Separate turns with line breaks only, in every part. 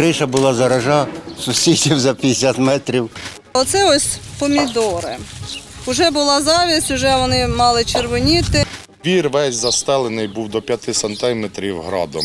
Криша була заража, сусідів за 50 метрів.
Оце ось помідори. Уже була завість, вже вони мали червоніти.
Двір весь застелений був до 5 сантиметрів градом.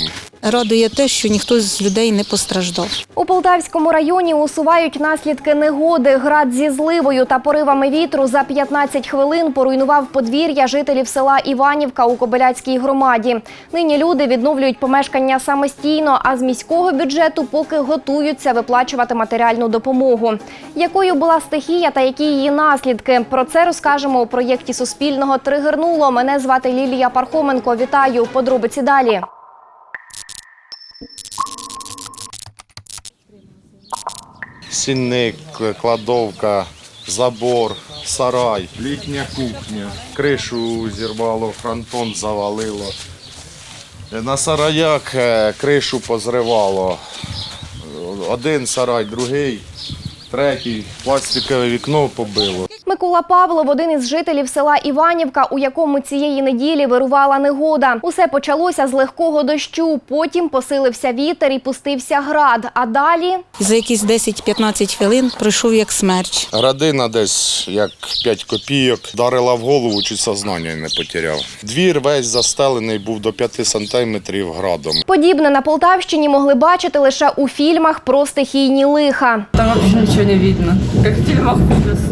Радує те, що ніхто з людей не постраждав.
У Полтавському районі усувають наслідки негоди. Град зі зливою та поривами вітру за 15 хвилин поруйнував подвір'я жителів села Іванівка у Кобиляцькій громаді. Нині люди відновлюють помешкання самостійно, а з міського бюджету поки готуються виплачувати матеріальну допомогу. Якою була стихія та які її наслідки? Про це розкажемо у проєкті Суспільного Тригернуло. Мене звати Лілія Пархоменко. Вітаю. Подробиці далі.
Сінник, кладовка, забор, сарай, літня кухня. Кришу зірвало, фронтон завалило. На сараях е, кришу позривало. Один сарай, другий, третій, пластикове вікно побило.
Микола Павлов – один із жителів села Іванівка, у якому цієї неділі вирувала негода. Усе почалося з легкого дощу, потім посилився вітер і пустився град. А далі
за якісь 10-15 хвилин пройшов як смерч.
Градина десь як 5 копійок, вдарила в голову, чуть сознання не потеряв. Двір весь застелений був до 5 сантиметрів градом.
подібне на Полтавщині могли бачити лише у фільмах про стихійні лиха.
Там ничего не видно, как в ужасов.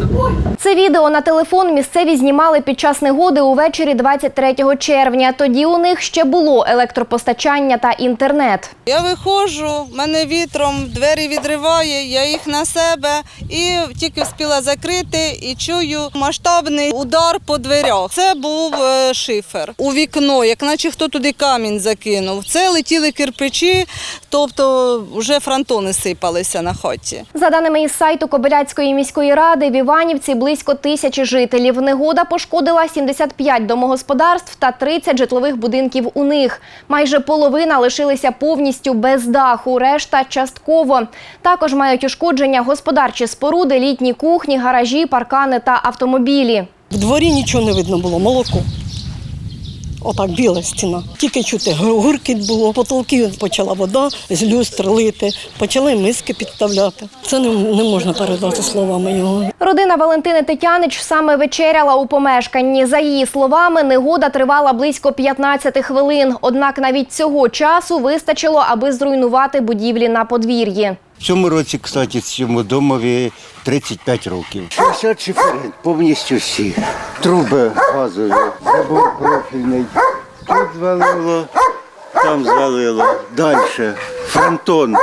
Це відео на телефон місцеві знімали під час негоди увечері 23 червня. Тоді у них ще було електропостачання та інтернет.
Я виходжу, мене вітром двері відриває, я їх на себе і тільки встигла закрити і чую масштабний удар по дверях. Це був е, шифер у вікно, як наче хто туди камінь закинув. Це летіли кирпичі, тобто вже фронтони сипалися на хаті.
За даними із сайту Кобиляцької міської ради, в Іванівці близько тисячі жителів. Негода пошкодила 75 домогосподарств та 30 житлових будинків у них. Майже половина лишилися повністю без даху, решта частково. Також мають ушкодження господарчі споруди, літні кухні, гаражі, паркани та автомобілі.
В дворі нічого не видно було, молоко. Отак біла стіна. Тільки чути гу- гуркіт було, потолки почала вода з люстр лити, почали миски підставляти. Це не, не можна передати словами його.
Родина Валентини Тетянич саме вечеряла у помешканні. За її словами, негода тривала близько 15 хвилин. Однак навіть цього часу вистачило, аби зруйнувати будівлі на подвір'ї.
В цьому році, кстати, цьому домові 35 років. 60 шиферин, повністю всі. Труби газові, забор профільний. Тут звалило, там звалило. Далі фронтон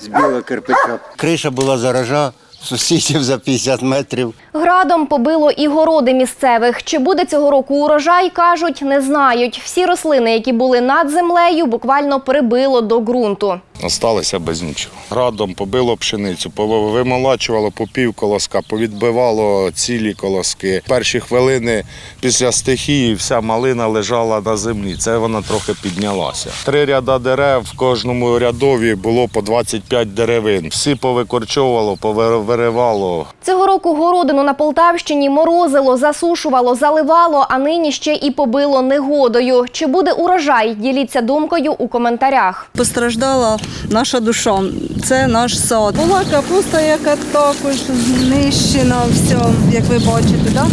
з білого кирпича. Криша була заража, сусідів за 50 метрів.
Градом побило і городи місцевих. Чи буде цього року урожай, кажуть, не знають. Всі рослини, які були над землею, буквально прибило до ґрунту.
Осталися без нічого. Градом побило пшеницю, вимолачувало по пів колоска, повідбивало цілі колоски. Перші хвилини після стихії вся малина лежала на землі. Це вона трохи піднялася. Три ряда дерев в кожному рядові було по 25 деревин. Всі повикорчовувало, повиривало.
Цього року городину на Полтавщині морозило, засушувало, заливало, а нині ще і побило негодою. Чи буде урожай? Діліться думкою у коментарях.
Постраждала наша душа. Це наш сад. Була капуста, яка також знищена, все, як ви бачите. Да?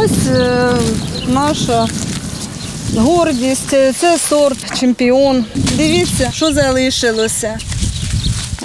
Ось е, наша гордість, це сорт чемпіон. Дивіться, що залишилося.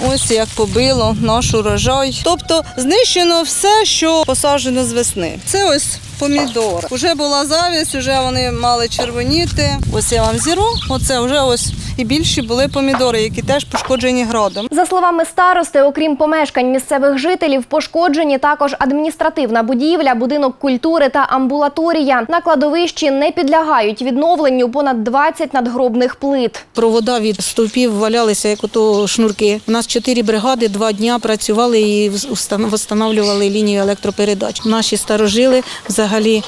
Ось як побило наш урожай. Тобто знищено все, що посаджено з весни. Це ось помідор. Уже була завість, вже вони мали червоніти. Ось я вам зіру. Оце вже ось і більші були помідори, які теж пошкоджені градом.
За словами старости, окрім помешкань місцевих жителів, пошкоджені також адміністративна будівля, будинок культури та амбулаторія. На кладовищі не підлягають відновленню понад 20 надгробних плит.
Провода від стовпів валялися, як ото шнурки. У нас чотири бригади два дня працювали і встановлювали лінію електропередач. Наші старожили взагалі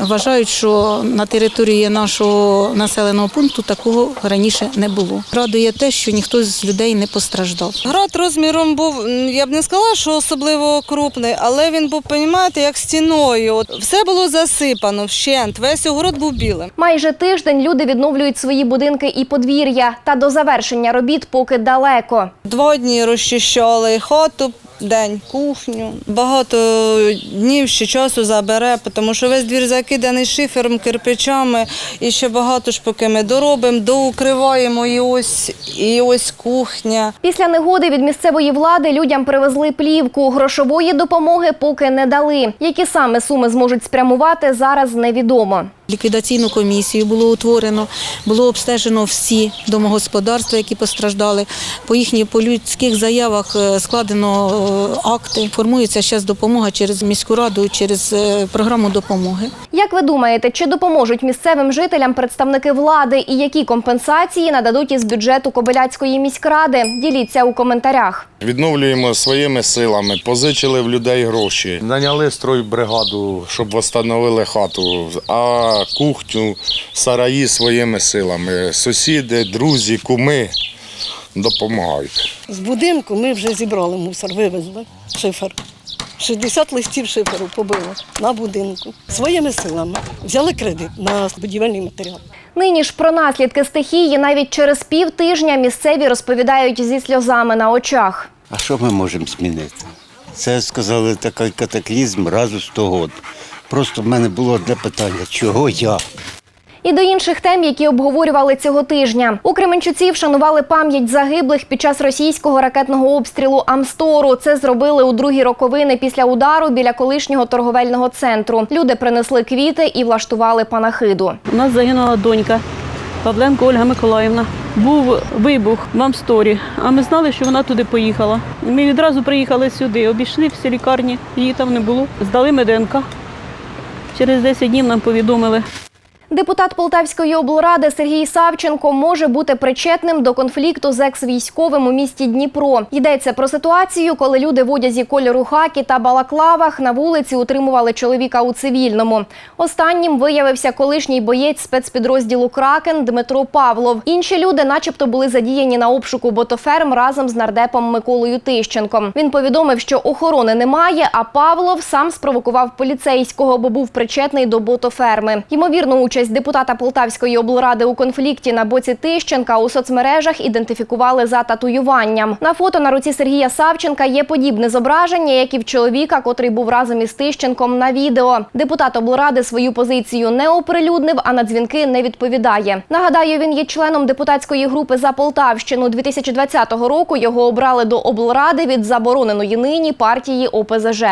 вважають, що на території нашого населеного пункту такого раніше не не було. Радує те, що ніхто з людей не постраждав.
Град розміром був, я б не сказала, що особливо крупний, але він був, розумієте, як стіною. От Все було засипано вщент, весь огород був білим.
Майже тиждень люди відновлюють свої будинки і подвір'я. Та до завершення робіт поки далеко.
Два дні розчищали хату, день, кухню. Багато днів ще часу забере, тому що весь двір закиданий шифером, кирпичами. І ще багато ж поки ми доробимо, доукриваємо і ось, і ось кухня.
Після негоди від місцевої влади людям привезли плівку. Грошової допомоги поки не дали. Які саме суми зможуть спрямувати, зараз невідомо.
Ліквідаційну комісію було утворено, було обстежено всі домогосподарства, які постраждали. По їхніх по людських заявах е, складено е, акти. Формується зараз допомога через міську раду, через е, програму допомоги.
Як ви думаєте, чи допоможуть місцевим жителям представники влади і які компенсації нададуть із бюджету Кобиляцької міськради? Діліться у коментарях.
Відновлюємо своїми силами, позичили в людей гроші. Наняли стройбригаду, щоб встановили хату, а кухню, сараї своїми силами. Сусіди, друзі, куми допомагають.
З будинку ми вже зібрали мусор, вивезли шифер. 60 листів шиферу побили на будинку своїми силами. Взяли кредит на будівельний матеріал.
Нині ж про наслідки стихії навіть через півтижня місцеві розповідають зі сльозами на очах.
А що ми можемо змінити? Це сказали такий катаклізм раз у 100 років. Просто в мене було одне питання: чого я?
І до інших тем, які обговорювали цього тижня. У Кременчуці вшанували пам'ять загиблих під час російського ракетного обстрілу Амстору. Це зробили у другі роковини після удару біля колишнього торговельного центру. Люди принесли квіти і влаштували панахиду.
У нас загинула донька Павленко Ольга Миколаївна. Був вибух в Амсторі, а ми знали, що вона туди поїхала. Ми відразу приїхали сюди, обійшли всі лікарні, її там не було. Здали меденка. Через 10 днів нам повідомили,
Депутат Полтавської облради Сергій Савченко може бути причетним до конфлікту з екс-військовим у місті Дніпро. Йдеться про ситуацію, коли люди в одязі кольору хакі та балаклавах на вулиці утримували чоловіка у цивільному. Останнім виявився колишній боєць спецпідрозділу Кракен Дмитро Павлов. Інші люди, начебто, були задіяні на обшуку ботоферм разом з нардепом Миколою Тищенком. Він повідомив, що охорони немає, а Павлов сам спровокував поліцейського, бо був причетний до ботоферми. Ймовірно, участь депутата Полтавської облради у конфлікті на боці Тищенка у соцмережах ідентифікували за татуюванням. На фото на руці Сергія Савченка є подібне зображення, як і в чоловіка, котрий був разом із Тищенком на відео. Депутат облради свою позицію не оприлюднив, а на дзвінки не відповідає. Нагадаю, він є членом депутатської групи за Полтавщину. 2020 року його обрали до облради від забороненої нині партії ОПЗЖ.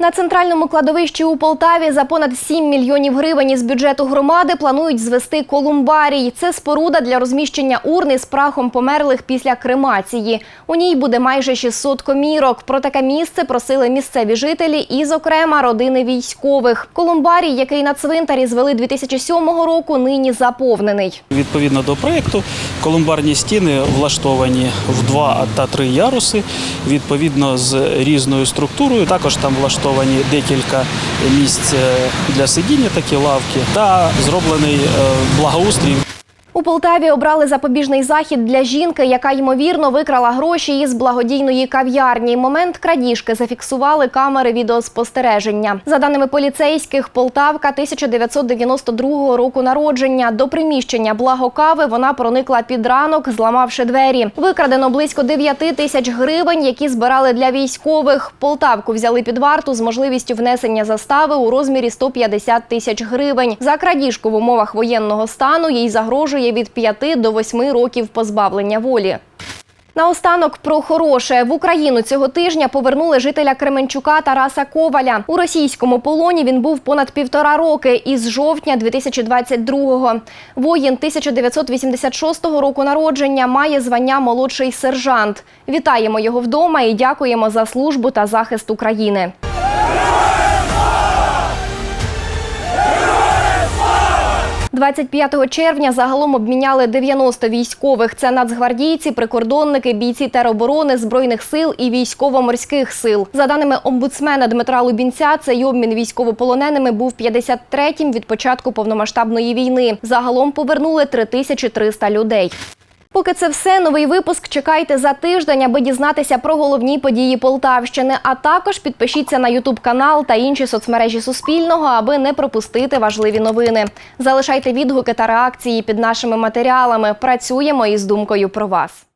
На центральному кладовищі у Полтаві за понад 7 мільйонів гривень із бюджету громади планують звести колумбарій. Це споруда для розміщення урни з прахом померлих після кремації. У ній буде майже 600 комірок. Про таке місце просили місцеві жителі і, зокрема, родини військових. Колумбарій, який на цвинтарі звели 2007 року, нині заповнений.
Відповідно до проєкту, колумбарні стіни влаштовані в два та три яруси, відповідно з різною структурою. Також там влаштовані декілька місць е, для сидіння, такі лавки, та зроблений е, благоустрій
У Полтаві обрали запобіжний захід для жінки, яка ймовірно викрала гроші із благодійної кав'ярні. Момент крадіжки зафіксували камери відеоспостереження. За даними поліцейських, Полтавка 1992 року народження. До приміщення благокави вона проникла під ранок, зламавши двері. Викрадено близько 9 тисяч гривень, які збирали для військових. Полтавку взяли під варту з можливістю внесення застави у розмірі 150 тисяч гривень. За крадіжку в умовах воєнного стану їй загрожує від 5 до 8 років позбавлення волі. Наостанок про хороше в Україну цього тижня повернули жителя Кременчука Тараса Коваля. У російському полоні він був понад півтора роки із жовтня 2022-го. Воїн 1986 року народження має звання молодший сержант. Вітаємо його вдома і дякуємо за службу та захист України. 25 червня загалом обміняли 90 військових. Це нацгвардійці, прикордонники, бійці тероборони, збройних сил і військово-морських сил. За даними омбудсмена Дмитра Лубінця, цей обмін військовополоненими був 53-м від початку повномасштабної війни. Загалом повернули 3300 людей. Поки це все, новий випуск чекайте за тиждень, аби дізнатися про головні події Полтавщини. А також підпишіться на Ютуб канал та інші соцмережі Суспільного, аби не пропустити важливі новини. Залишайте відгуки та реакції під нашими матеріалами. Працюємо із думкою про вас.